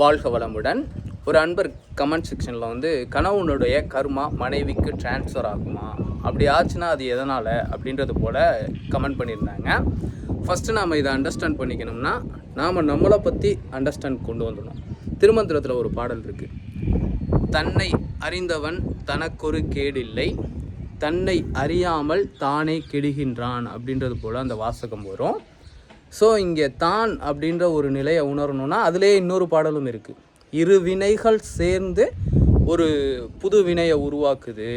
வாழ்க வளமுடன். ஒரு அன்பர் கமெண்ட் செக்ஷனில் வந்து கணவனுடைய கர்மா மனைவிக்கு ட்ரான்ஸ்ஃபர் ஆகுமா? அப்படி ஆச்சுன்னா அது எதனால்? அப்படின்றது போல் கமெண்ட் பண்ணியிருந்தாங்க. ஃபஸ்ட்டு நாம் இதை அண்டர்ஸ்டாண்ட் பண்ணிக்கணும்னா நாம் நம்மளை பற்றி அண்டர்ஸ்டாண்ட் கொண்டு வந்துடணும். திருமந்திரத்தில் ஒரு பாடல் இருக்குது தன்னை அறிந்தவன் தனக்கொரு கேடில்லை தன்னை அறியாமல் தானே கெடுகின்றான் அப்படின்றது போல் அந்த வாசகம் வரும். ஸோ இங்கே தான் அப்படின்ற ஒரு நிலையை உணரணும்னா அதுலேயே இன்னொரு பாடலும் இருக்குது இரு வினைகள் சேர்ந்து ஒரு புது வினையை உருவாக்குது.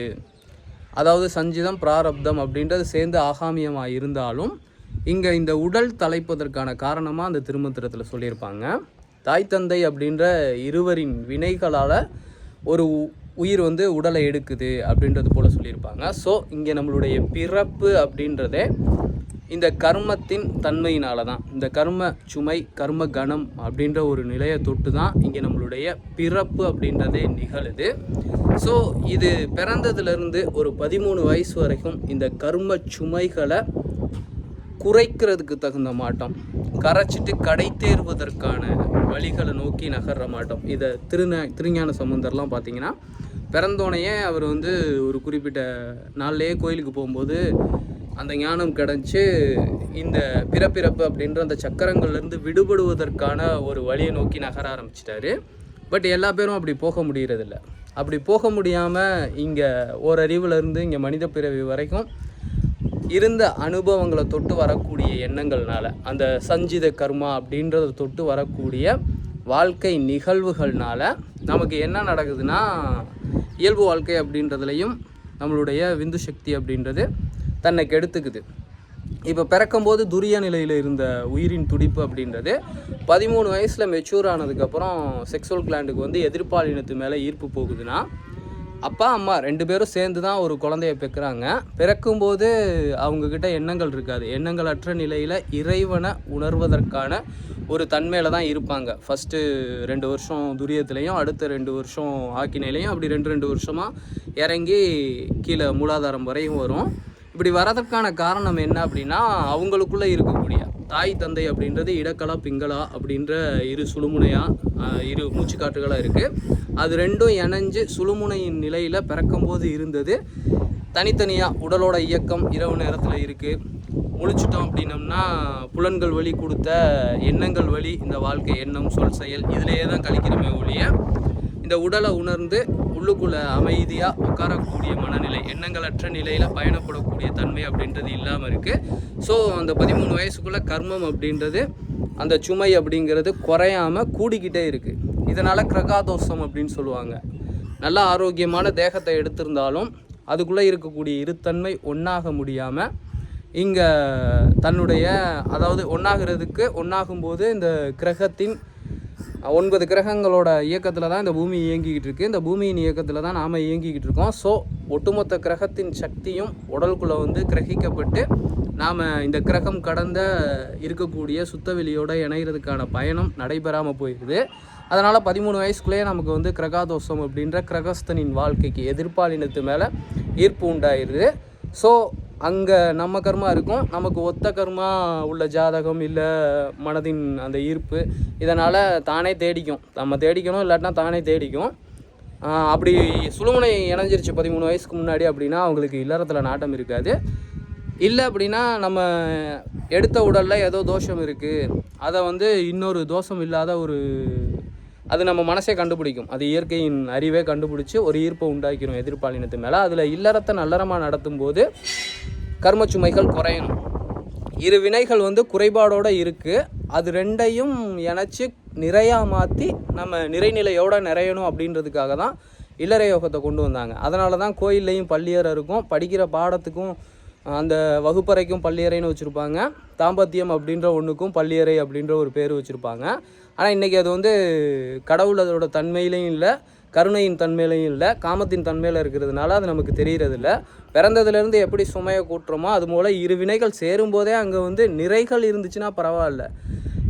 அதாவது சஞ்சிதம் பிராரப்தம் அப்படின்றது சேர்ந்து ஆகாமியமாக இருந்தாலும் இங்கே இந்த உடல் தலைப்பதற்கான காரணமாக அந்த திருமந்திரத்தில் சொல்லியிருப்பாங்க. தாய் தந்தை அப்படின்ற இருவரின் வினைகளால் ஒரு உ- உயிர் வந்து உடலை எடுக்குது அப்படின்றது போல் சொல்லியிருப்பாங்க. ஸோ இங்கே நம்மளுடைய பிறப்பு அப்படின்றதே இந்த கர்மத்தின் தன்மையினால தான் இந்த கர்ம சுமை கர்ம கணம் அப்படின்ற ஒரு நிலையை தொட்டு தான் இங்கே நம்மளுடைய பிறப்பு அப்படின்றதே நிகழுது. ஸோ இது பிறந்ததுலேருந்து ஒரு பதிமூணு வயசு வரைக்கும் இந்த கர்ம சுமைகளை குறைக்கிறதுக்கு தகுந்த மாட்டோம் கரைச்சிட்டு கடை தேர்வதற்கான வழிகளை நோக்கி நகர்ற மாட்டோம் இதை திருந திருஞான சம்பந்தர்லாம் பார்த்தீங்கன்னா பிறந்தோனையே அவர் வந்து ஒரு குறிப்பிட்ட நாள்லேயே கோயிலுக்கு போகும்போது அந்த ஞானம் கிடச்சி இந்த பிறப்பிறப்பு அப்படின்ற அந்த சக்கரங்கள்லேருந்து விடுபடுவதற்கான ஒரு வழியை நோக்கி நகர ஆரம்பிச்சிட்டாரு. பட் எல்லா பேரும் அப்படி போக முடிகிறதில்ல அப்படி போக முடியாமல் இங்கே ஓரறிவுலேருந்து இங்கே மனித பிறவி வரைக்கும் இருந்த அனுபவங்களை தொட்டு வரக்கூடிய எண்ணங்கள்னால அந்த சஞ்சித கர்மா அப்படின்றத தொட்டு வரக்கூடிய வாழ்க்கை நிகழ்வுகள்னால நமக்கு என்ன நடக்குதுன்னா இயல்பு வாழ்க்கை அப்படின்றதுலையும் நம்மளுடைய விந்து சக்தி அப்படின்றது தன்னை கெடுத்துக்குது. இப்போ பிறக்கும்போது துரிய நிலையில் இருந்த உயிரின் துடிப்பு அப்படின்றது பதிமூணு வயசில் மெச்சூர் ஆனதுக்கப்புறம் செக்ஸுவல் கிளாண்டுக்கு வந்து எதிர்ப்பாலினத்து மேலே ஈர்ப்பு போகுதுன்னா அப்பா அம்மா ரெண்டு பேரும் சேர்ந்து தான் ஒரு குழந்தைய பெக்குறாங்க. பிறக்கும்போது அவங்கக்கிட்ட எண்ணங்கள் இருக்காது. எண்ணங்கள் அற்ற நிலையில் இறைவனை உணர்வதற்கான ஒரு தன்மையில் தான் இருப்பாங்க. ஃபஸ்ட்டு ரெண்டு வருஷம் துரியத்துலேயும் அடுத்த ரெண்டு வருஷம் ஆக்கினையிலையும் அப்படி ரெண்டு ரெண்டு வருஷமாக இறங்கி கீழே மூலாதாரம் வரையும் வரும். இப்படி வரதற்கான காரணம் என்ன அப்படின்னா அவங்களுக்குள்ளே இருக்கக்கூடிய தாய் தந்தை அப்படின்றது இடக்கலா பிங்களா அப்படின்ற இரு சுழுமுனையாக இரு மூச்சுக்காட்டுகளாக இருக்குது அது ரெண்டும் இணைஞ்சு சுழுமுனையின் நிலையில் பிறக்கும்போது இருந்தது. தனித்தனியாக உடலோட இயக்கம் இரவு நேரத்தில் இருக்குது முழிச்சிட்டோம் அப்படின்னம்னா புலன்கள் வழி கொடுத்த எண்ணங்கள் வழி இந்த வாழ்க்கை எண்ணம் சொல் செயல் இதிலேயே தான் கழிக்கிறோமே ஒழிய இந்த உடலை உணர்ந்து உள்ளுக்குள்ளே அமைதியாக உட்காரக்கூடிய மனநிலை எண்ணங்களற்ற நிலையில் பயணப்படக்கூடிய தன்மை அப்படின்றது இல்லாமல் இருக்குது ஸோ அந்த பதிமூணு வயசுக்குள்ளே கர்மம் அப்படின்றது அந்த சுமை அப்படிங்கிறது குறையாம கூடிக்கிட்டே இருக்குது இதனால் கிரகாதோஷம் அப்படின்னு சொல்லுவாங்க. நல்ல ஆரோக்கியமான தேகத்தை எடுத்திருந்தாலும் அதுக்குள்ளே இருக்கக்கூடிய இருத்தன்மை ஒன்றாக முடியாமல் இங்கே தன்னுடைய அதாவது ஒன்றாகிறதுக்கு ஒன்றாகும்போது இந்த கிரகத்தின் ஒன்பது கிரகங்களோட இயக்கத்தில் தான் இந்த பூமி இயங்கிக்கிட்டு இருக்குது இந்த பூமியின் இயக்கத்தில் தான் நாம் இயங்கிக்கிட்டு இருக்கோம். ஸோ ஒட்டுமொத்த கிரகத்தின் சக்தியும் உடலுக்குள்ளே வந்து கிரகிக்கப்பட்டு நாம் இந்த கிரகம் கடந்த இருக்கக்கூடிய சுத்தவெளியோடு இணைகிறதுக்கான பயணம் நடைபெறாமல் போயிடுது அதனால் பதிமூணு வயசுக்குள்ளேயே நமக்கு வந்து கிரகாதோஷம் அப்படின்ற கிரகஸ்தனின் வாழ்க்கைக்கு எதிர்ப்பாலினத்து மேலே ஈர்ப்பு உண்டாயிருது. ஸோ அங்கே நம்ம கர்மா இருக்கும். நமக்கு ஒத்த கர்மா உள்ள ஜாதகம் இல்லை மனதின் அந்த ஈர்ப்பு. இதனால் தானே தேடிக்கும். நம்ம தேடிக்கணும் இல்லாட்டினா தானே தேடிக்கும். அப்படி சுழுமுனை இணைஞ்சிருச்சு பதிமூணு வயசுக்கு முன்னாடி அப்படின்னா அவங்களுக்கு இல்லறத்தில் நாட்டம் இருக்காது. இல்லை அப்படின்னா நம்ம எடுத்த உடலில் ஏதோ தோஷம் இருக்குது அதை வந்து இன்னொரு தோஷம் இல்லாத ஒரு அது நம்ம மனசே கண்டுபிடிக்கும். அது இயற்கையின் அறிவே கண்டுபிடிச்சி ஒரு ஈர்ப்பை உண்டாக்கிடும் எதிர்ப்பாளினத்து மேலே. அதில் இல்லறத்தை நல்லறமாக நடத்தும் போது கர்மச்சுமைகள் குறையணும். இரு வினைகள் வந்து குறைபாடோடு இருக்குது அது ரெண்டையும் இணைச்சி நிறையா மாற்றி நம்ம நிறைநிலையோட நிறையணும் அப்படின்றதுக்காக தான் இல்லற யோகத்தை கொண்டு வந்தாங்க. அதனால தான் கோயில்லையும் பள்ளியறை இருக்கும். படிக்கிற பாடத்துக்கும் அந்த வகுப்பறைக்கும் பள்ளியறைன்னு வச்சுருப்பாங்க. தாம்பத்தியம் அப்படின்ற ஒன்றுக்கும் பள்ளியறை அப்படின்ற ஒரு பேர் வச்சுருப்பாங்க. ஆனால் இன்றைக்கி அது வந்து கடவுள் அதோட தன்மையிலையும் இல்லை. கருணையின் தன்மையிலையும் இல்லை காமத்தின் தன்மையில் இருக்கிறதுனால அது நமக்கு தெரிகிறதில்ல பிறந்ததுலேருந்து எப்படி சுமையை கூட்டுறோமோ அது போல் இரு வினைகள் சேரும்போதே அங்கே வந்து நிறைகள் இருந்துச்சுன்னா பரவாயில்ல.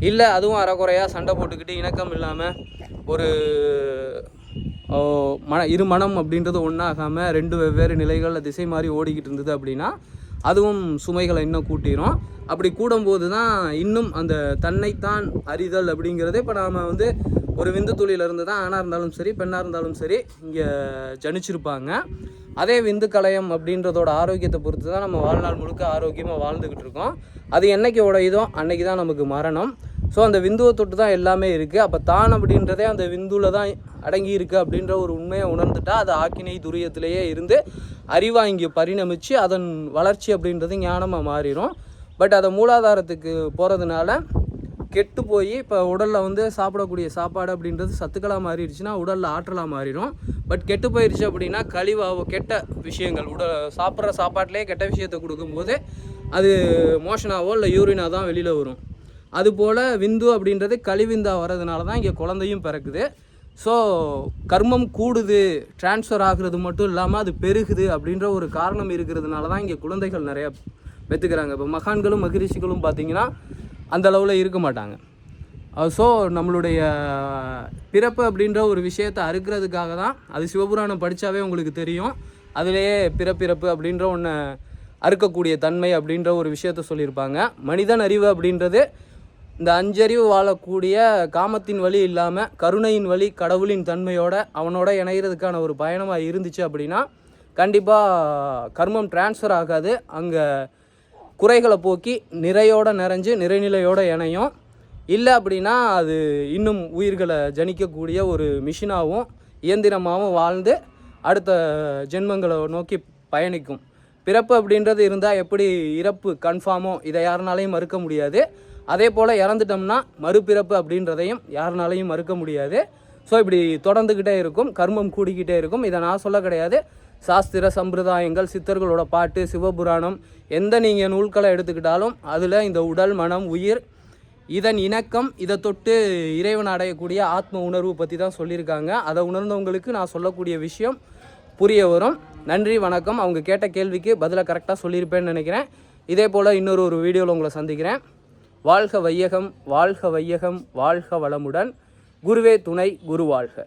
இல்லை அதுவும் அறகுறையாக சண்டை போட்டுக்கிட்டு இணக்கம் இல்லாமல் ஒரு ஓ, மன இரு மனம் அப்படின்றது ஒன்றாகாமல் ரெண்டு வெவ்வேறு நிலைகளில் திசை மாதிரி ஓடிக்கிட்டு இருந்தது அப்படின்னா அதுவும் சுமைகளை இன்னும் கூட்டிடும் அப்படி கூடும்போது தான் இன்னும் அந்த தன்னைத்தான் அறிதல் அப்படிங்கிறதே இப்போ நாம் வந்து ஒரு விந்து துளியிலிருந்து தான் ஆணாக இருந்தாலும் சரி பெண்ணாக இருந்தாலும் சரி இங்கே ஜனிச்சிருப்பாங்க. அதே விந்து கலையம் அப்படின்றதோட ஆரோக்கியத்தை பொறுத்து தான் நம்ம வாழ்நாள் முழுக்க ஆரோக்கியமாக வாழ்ந்துக்கிட்டு இருக்கோம். அது என்னைக்கு உடையுதோ அன்னைக்கு தான் நமக்கு மரணம். ஸோ அந்த விந்துவை தொட்டு தான் எல்லாமே இருக்குது அப்போ தான் அப்படின்றதே அந்த விந்துவில் தான் அடங்கி இருக்குது அப்படின்ற ஒரு உண்மையை உணர்ந்துட்டா அது ஆக்கினை துரியத்திலேயே இருந்து அறிவாக இங்கே பரிணமித்து அதன் வளர்ச்சி அப்படின்றது ஞானமாக மாறிடும் பட் அதை மூலாதாரத்துக்கு போகிறதுனால கெட்டு போய் இப்போ உடலில் வந்து சாப்பிடக்கூடிய சாப்பாடு அப்படின்றது சத்துக்களாக மாறிடுச்சுன்னா உடலில் ஆற்றலாக மாறிடும் பட் கெட்டு போயிடுச்சு அப்படின்னா கழிவாக கெட்ட விஷயங்கள் உடல் சாப்பிட்ற சாப்பாட்டிலே கெட்ட விஷயத்தை கொடுக்கும்போது அது மோஷனாவோ இல்லை யூரினாக தான் வெளியில் வரும். அதுபோல் விந்து அப்படின்றது கழிவிந்தா வர்றதுனால தான் இங்கே குழந்தையும் பிறக்குது. ஸோ கர்மம் கூடுது ட்ரான்ஸ்ஃபர் ஆகுறது மட்டும் இல்லாமல் அது பெருகுது அப்படின்ற ஒரு காரணம் இருக்கிறதுனால தான் இங்கே குழந்தைகள் நிறையா பெற்றுக்கிறாங்க இப்போ மகான்களும் மகிரிஷிகளும் பார்த்தீங்கன்னா அந்த அளவில் இருக்க மாட்டாங்க. ஸோ நம்மளுடைய பிறப்பு அப்படின்ற ஒரு விஷயத்தை அறுக்கிறதுக்காக தான் அது சிவபுராணம் படித்தாவே உங்களுக்கு தெரியும். அதிலேயே பிறப்பிறப்பு அப்படின்ற ஒன்று அறுக்கக்கூடிய தன்மை அப்படின்ற ஒரு விஷயத்த சொல்லியிருப்பாங்க. மனிதன் அறிவு அப்படின்றது இந்த அஞ்சறிவு வாழக்கூடிய காமத்தின் வழி இல்லாமல் கருணையின் வழி கடவுளின் தன்மையோட அவனோட இணைகிறதுக்கான ஒரு பயணமாக இருந்துச்சு அப்படின்னா கண்டிப்பாக கர்மம் டிரான்ஸ்ஃபர் ஆகாது. அங்கே குறைகளை போக்கி நிறையோடு நிறைஞ்சு நிறைநிலையோடு இணையும். இல்லை அப்படின்னா அது இன்னும் உயிர்களை ஜனிக்கக்கூடிய ஒரு மிஷினாகவும் இயந்திரமாகவும் வாழ்ந்து அடுத்த ஜென்மங்களை நோக்கி பயணிக்கும். பிறப்பு அப்படின்றது இருந்தால் எப்படி இறப்பு கன்ஃபார்மோ இதை யாருனாலையும் மறுக்க முடியாது. அதே போல் இறந்துட்டோம்னா மறுபிறப்பு அப்படின்றதையும் யாருனாலையும் மறுக்க முடியாது. ஸோ இப்படி தொடர்ந்துக்கிட்டே இருக்கும் கர்மம் கூடிக்கிட்டே இருக்கும். இதை நான் சொல்ல கிடையாது. சாஸ்திர சம்பிரதாயங்கள் சித்தர்களோட பாட்டு சிவபுராணம் எந்த நீங்கள் நூல்களை எடுத்துக்கிட்டாலும் அதில் இந்த உடல் மனம் உயிர் இதன் இணக்கம் இதை தொட்டு இறைவன் அடையக்கூடிய ஆத்ம உணர்வு பற்றி தான் சொல்லியிருக்காங்க. அதை உணர்ந்தவங்களுக்கு நான் சொல்லக்கூடிய விஷயம் புரிய வரும். நன்றி வணக்கம். அவங்க கேட்ட கேள்விக்கு பதிலை கரெக்டாக சொல்லியிருப்பேன்னு நினைக்கிறேன். இதே போல் இன்னொரு ஒரு வீடியோவில் உங்களை சந்திக்கிறேன். வாழ்க வையகம் வாழ்க வையகம் வாழ்க வளமுடன். குருவே துணை குரு வாழ்க.